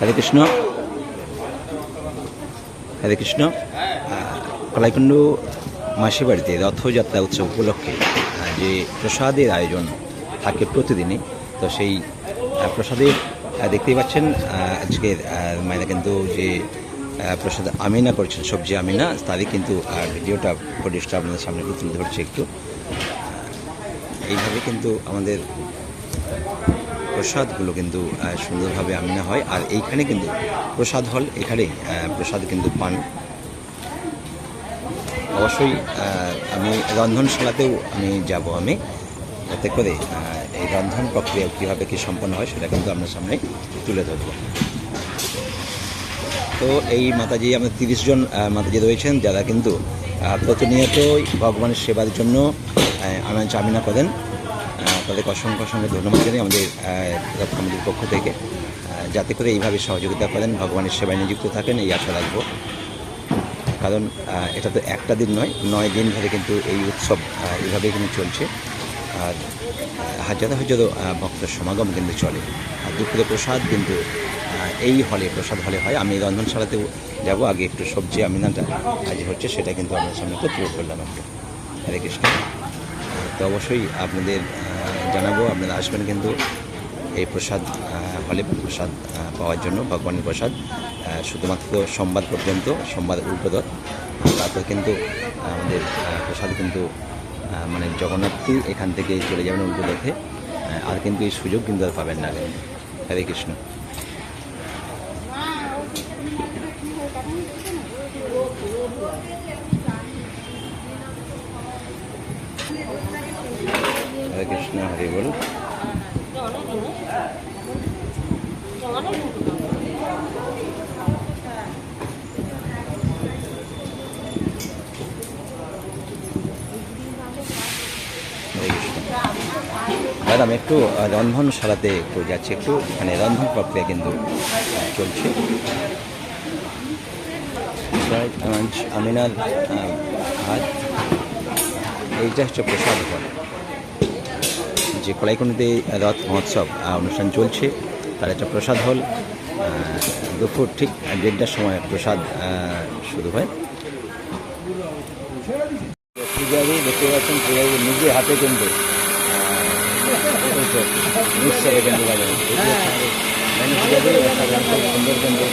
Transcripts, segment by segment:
হরে কৃষ্ণ হরে কৃষ্ণ কলাইকুণ্ড মাসি বাড়িতে রথযাত্রা উৎসব উপলক্ষে যে প্রসাদের আয়োজন থাকে প্রতিদিনই, তো সেই প্রসাদের দেখতেই পাচ্ছেন আজকের মায়েরা কিন্তু যে প্রসাদ আমিনা করছেন, সবজি আমিনা, তারই কিন্তু ভিডিওটা ফুটেজটা আপনাদের সামনে তুলে ধরছে একটু। এইভাবে কিন্তু আমাদের প্রসাদগুলো কিন্তু সুন্দরভাবে আমিনা হয়। আর এইখানে কিন্তু প্রসাদ হল এখানে প্রসাদ কিন্তু পান। অবশ্যই আমি রন্ধনশালাতেও আমি যাব আমি। যাতে করে এই রন্ধন প্রক্রিয়া কীভাবে কী সম্পন্ন হয় সেটা কিন্তু আপনার সামনে তুলে ধরব। তো এই মাতাজি, আমাদের তিরিশ জন মাতাজি রয়েছেন, যারা কিন্তু প্রতিনিয়তই ভগবানের সেবার জন্য আনাজ আমিনা করেন। তাদেরকে অসংখ্য অসংখ্য ধন্যবাদ জানাই আমাদের কমিটির পক্ষ থেকে যাতে করে এইভাবে সহযোগিতা করেন, ভগবানের সেবায় নিযুক্ত থাকেন, এই আশা রাখব। কারণ এটা তো একটা দিন নয় নয় দিন ধরে কিন্তু এই উৎসব এইভাবে কিন্তু চলছে। আর হাজারো হাজারো ভক্তের সমাগম কিন্তু চলে। আর দুপুরে প্রসাদ কিন্তু এই হলে, প্রসাদ হলে হয়। আমি রন্ধনশালাতেও যাব, আগে একটু সবজি আমিনাটা আজ হচ্ছে, সেটা কিন্তু আপনার সামনে একটু তুলে ধরলাম একটু হরে কৃষ্ণ। তো অবশ্যই আপনাদের জানাব। আপনারা আসবেন কিন্তু এই প্রসাদ হলে প্রসাদ পাওয়ার জন্য, ভগবানের প্রসাদ শুধুমাত্র সোমবার পর্যন্ত, সোমবার উল্টোদর তারপর কিন্তু আমাদের প্রসাদ কিন্তু মানে জগন্নাথই এখান থেকে চলে যাবেন উল্টো দেখে আর কিন্তু এই সুযোগ কিন্তু আর পাবেন না হরে কৃষ্ণ। হরে কৃষ্ণ হরে বল আমি একটু রন্ধনশালাতে একটু যাচ্ছি, একটু মানে রন্ধন প্রক্রিয়া কিন্তু চলছে। আমিনার ভাত। এইটা হচ্ছে প্রসাদ হল যে কলাইকুণ্ডিতে রথ মহোৎসব অনুষ্ঠান চলছে তার একটা প্রসাদ হল। দুপুর ঠিক দেড়টার সময় প্রসাদ শুরু হয়। পূজারি দেখতে পাচ্ছেন পূজারি নিজে হাতে কিন্তু মিক্সারে কিন্তু পূজারি সুন্দর কিন্তু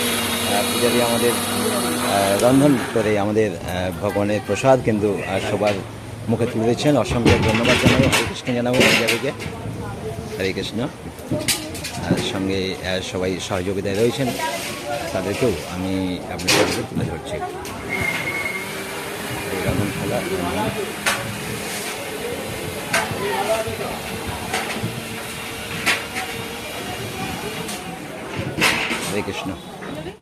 পূজারি আমাদের রন্ধন করে আমাদের ভগবানের প্রসাদ কিন্তু সবার মুখে তুলে দিচ্ছেন। অসংখ্য ধন্যবাদ জানাব হরে কৃষ্ণ জানাব পূজারীকে। হরে কৃষ্ণ। আর সঙ্গে সবাই সহযোগিতায় রয়েছেন। তাদেরকেও আমি আপনার সাথে তুলে ধরছি। হরে কৃষ্ণ।